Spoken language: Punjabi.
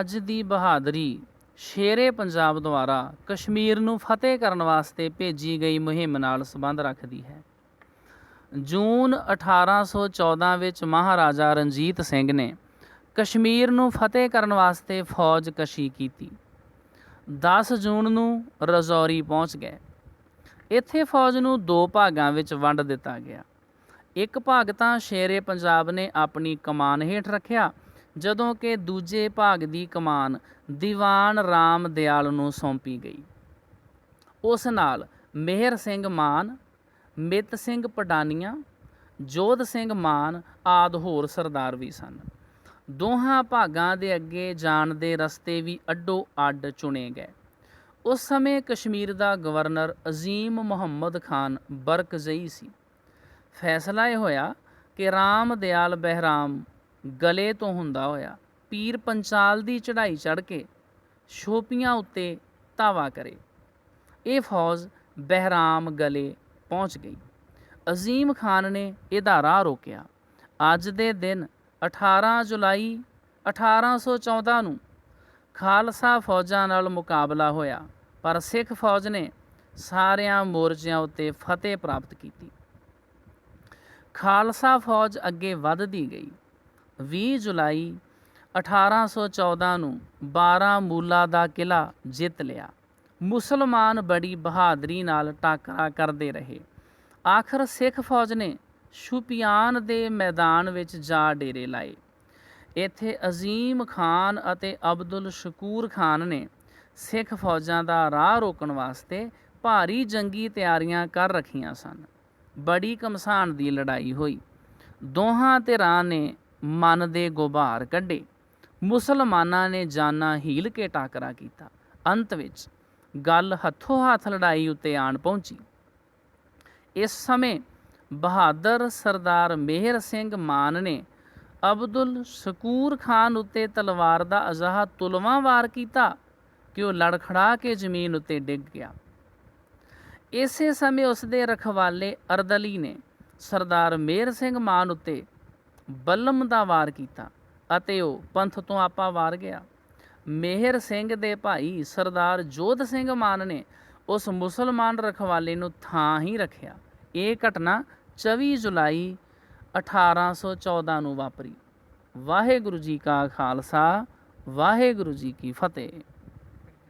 ਅੱਜ ਦੀ ਬਹਾਦਰੀ ਸ਼ੇਰੇ ਪੰਜਾਬ ਦੁਆਰਾ ਕਸ਼ਮੀਰ ਨੂੰ ਫਤਿਹ ਕਰਨ ਵਾਸਤੇ ਭੇਜੀ ਗਈ ਮੁਹਿੰਮ ਨਾਲ ਸੰਬੰਧ ਰੱਖਦੀ ਹੈ। ਜੂਨ 1814 ਵਿੱਚ ਮਹਾਰਾਜਾ ਰਣਜੀਤ ਸਿੰਘ ਨੇ ਕਸ਼ਮੀਰ ਨੂੰ ਫਤਿਹ ਕਰਨ ਵਾਸਤੇ ਫੌਜ ਕਸ਼ੀ ਕੀਤੀ। 10 ਜੂਨ ਨੂੰ ਰਜੌਰੀ ਪਹੁੰਚ ਗਏ। ਇੱਥੇ ਫੌਜ ਨੂੰ ਦੋ ਭਾਗਾਂ ਵਿੱਚ ਵੰਡ ਦਿੱਤਾ ਗਿਆ। ਇੱਕ ਭਾਗ ਤਾਂ ਸ਼ੇਰੇ ਪੰਜਾਬ ਨੇ ਆਪਣੀ ਕਮਾਨ ਹੇਠ ਰੱਖਿਆ ਜਦੋਂ ਕਿ ਦੂਜੇ ਭਾਗ ਦੀ ਕਮਾਨ ਦੀਵਾਨ ਰਾਮ ਦਿਆਲ ਨੂੰ ਸੌਂਪੀ ਗਈ। ਉਸ ਨਾਲ ਮਿਹਰ ਸਿੰਘ ਮਾਨ, ਮਿੱਤ ਸਿੰਘ ਪਡਾਨੀਆਂ, ਜੋਧ ਸਿੰਘ ਮਾਨ ਆਦ ਹੋਰ ਸਰਦਾਰ ਵੀ ਸਨ। ਦੋਹਾਂ ਭਾਗਾਂ ਦੇ ਅੱਗੇ ਜਾਣ ਦੇ ਰਸਤੇ ਵੀ ਅੱਡੋ ਅੱਡ ਚੁਣੇ ਗਏ। ਉਸ ਸਮੇਂ ਕਸ਼ਮੀਰ ਦਾ ਗਵਰਨਰ ਅਜ਼ੀਮ ਮੁਹੰਮਦ ਖਾਨ ਬਰਕਜ਼ਈ ਸੀ। ਫੈਸਲਾ ਇਹ ਹੋਇਆ ਕਿ ਰਾਮ ਦਿਆਲ ਬਹਿਰਾਮ ਗਲੇ ਤੋਂ ਹੁੰਦਾ ਹੋਇਆ ਪੀਰ ਪੰਚਾਲ ਦੀ ਚੜ੍ਹਾਈ ਚੜ੍ਹ ਕੇ ਸ਼ੋਪੀਆਂ ਉੱਤੇ ਧਾਵਾ ਕਰੇ। ਇਹ ਫੌਜ ਬਹਿਰਾਮ ਗਲੇ ਪਹੁੰਚ ਗਈ। ਅਜ਼ੀਮ ਖਾਨ ਨੇ ਇਹਦਾ ਰਾਹ ਰੋਕਿਆ। ਅੱਜ ਦੇ ਦਿਨ 18 ਜੁਲਾਈ 1814 ਨੂੰ ਖਾਲਸਾ ਫੌਜਾਂ ਨਾਲ ਮੁਕਾਬਲਾ ਹੋਇਆ, ਪਰ ਸਿੱਖ ਫੌਜ ਨੇ ਸਾਰਿਆਂ ਮੋਰਚਿਆਂ ਉੱਤੇ ਫਤਿਹ ਪ੍ਰਾਪਤ ਕੀਤੀ। ਖਾਲਸਾ ਫੌਜ ਅੱਗੇ ਵੱਧਦੀ ਗਈ। 20 ਜੁਲਾਈ 1814 ਨੂੰ ਬਾਰਾਮੂਲਾ ਦਾ ਕਿਲਾ ਜਿੱਤ ਲਿਆ। ਮੁਸਲਮਾਨ ਬੜੀ ਬਹਾਦਰੀ ਨਾਲ ਟਾਕਰਾ ਕਰਦੇ ਰਹੇ। ਆਖਰ ਸਿੱਖ ਫੌਜ ਨੇ ਸ਼ੁਪਿਆਨ ਦੇ ਮੈਦਾਨ ਵਿੱਚ ਜਾ ਡੇਰੇ ਲਾਏ। ਇੱਥੇ ਅਜ਼ੀਮ ਖਾਨ ਅਤੇ ਅਬਦੁਲ ਸ਼ਕੂਰ ਖਾਨ ਨੇ ਸਿੱਖ ਫੌਜਾਂ ਦਾ ਰਾਹ ਰੋਕਣ ਵਾਸਤੇ ਭਾਰੀ ਜੰਗੀ ਤਿਆਰੀਆਂ ਕਰ ਰੱਖੀਆਂ ਸਨ। ਬੜੀ ਕਮਸਾਨ ਦੀ ਲੜਾਈ ਹੋਈ। ਦੋਹਾਂ ਧਿਰਾਂ ਨੇ ਮਨ ਦੇ ਗੁਬਾਰ ਕੱਢੇ। ਮੁਸਲਮਾਨਾਂ ਨੇ ਜਾਨਾਂ ਹੀਲ ਕੇ ਟਾਕਰਾ ਕੀਤਾ। ਅੰਤ ਵਿੱਚ ਗੱਲ ਹੱਥੋਂ ਹੱਥ ਲੜਾਈ ਉੱਤੇ ਆਣ ਪਹੁੰਚੀ। ਇਸ ਸਮੇਂ ਬਹਾਦਰ ਸਰਦਾਰ ਮਿਹਰ ਸਿੰਘ ਮਾਨ ਨੇ ਅਬਦੁਲ ਸ਼ਕੂਰ ਖਾਨ ਉੱਤੇ ਤਲਵਾਰ ਦਾ ਅਜ਼ਾਹਾ ਤੁਲਵਾ ਵਾਰ ਕੀਤਾ ਕਿ ਉਹ ਲੜਖੜਾ ਕੇ ਜ਼ਮੀਨ ਉੱਤੇ ਡਿੱਗ ਗਿਆ। ਇਸੇ ਸਮੇਂ ਉਸ ਦੇ ਰਖਵਾਲੇ ਅਰਦਲੀ ਨੇ ਸਰਦਾਰ ਮੇਰ ਸਿੰਘ ਮਾਨ ਉੱਤੇ ਬਲਮ ਦਾ ਵਾਰ ਕੀਤਾ ਅਤੇ ਉਹ ਪੰਥ ਤੋਂ ਆਪਾ ਵਾਰ ਗਿਆ। ਮਿਹਰ ਸਿੰਘ ਦੇ ਭਾਈ ਸਰਦਾਰ ਜੋਧ ਸਿੰਘ ਮਾਨ ਨੇ ਉਸ ਮੁਸਲਮਾਨ ਰਖਵਾਲੇ ਨੂੰ ਥਾਂ ਹੀ ਰੱਖਿਆ। ਇਹ ਘਟਨਾ 24 ਜੁਲਾਈ 1814 ਨੂੰ ਵਾਪਰੀ। ਵਾਹਿਗੁਰੂ ਜੀ ਕਾ ਖਾਲਸਾ, ਵਾਹਿਗੁਰੂ ਜੀ ਕੀ ਫਤਿਹ।